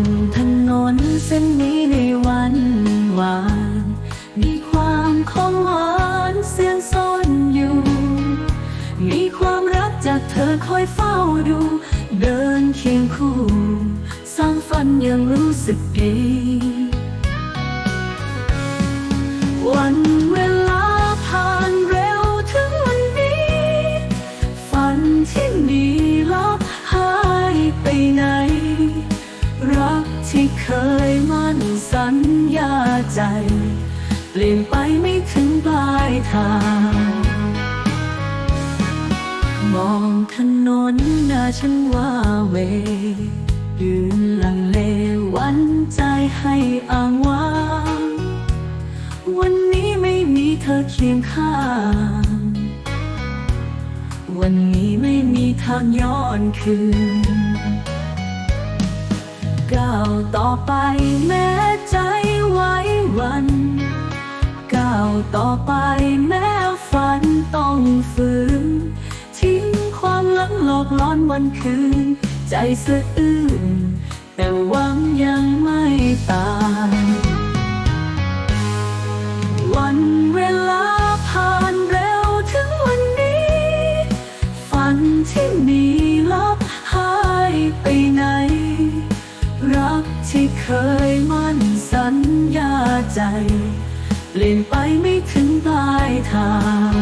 นถนนเส้นนี้ในวันวาน มีความคงหวานเสียงซ่อนอยู่ มีความรักจากเธอคอยเฝ้าดู เดินเคียงคู่ สร้างฝันยังรู้สึกดีวันเวลาผ่านเร็วถึงวันนี้ ฝันที่มีลับหายไปไหน ยมั่นสัญญาใจ เปลี่ยนไปไม่ถึงปลายทาง มองถนนหน้าฉันว่าเวยืนลังเลวันใจให้อ้างว้างวันนี้ไม่มีเธอเคียงข้างวันนี้ไม่มีทางย้อนคืน ก้าวต่อไปแม้ใจไว้วัน ก้าวต่อไปแม้ฝันต้องฝืน ทิ้งความหลังหลอกล้อนวันคืน ใจสะอื้น เปลี่ยนไปไม่ถึงปลายทาง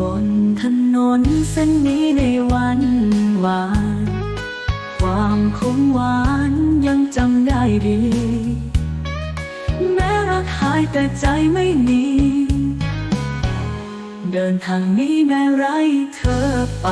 บนถนนเส้นนี้ในวันวาน ความคงหวานยังจำได้ดี แม้รักหายแต่ใจไม่มีเดินทางนี้แม้ไรเธอไป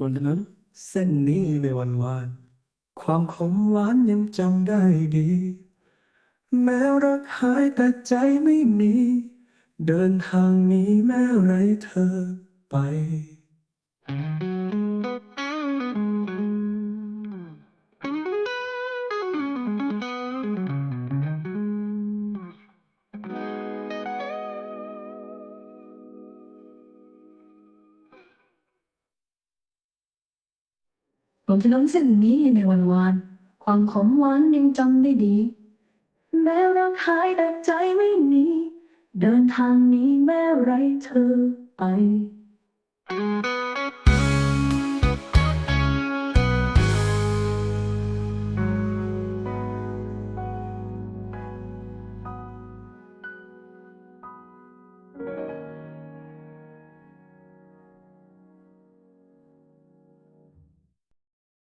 บนถนนเส้นนี้ไม่หวันวานความขมหวานยังจำได้ดี แม้รักหายแต่ใจไม่มี เดินทางนี้แม้ไรเธอไป ผมจะน้มเส้นนี้ในวันวาน ความขมหวานยังจำได้ดี แม้รักหายแต่ใจไม่มี เดินทางนี้แม้ไรเธอไป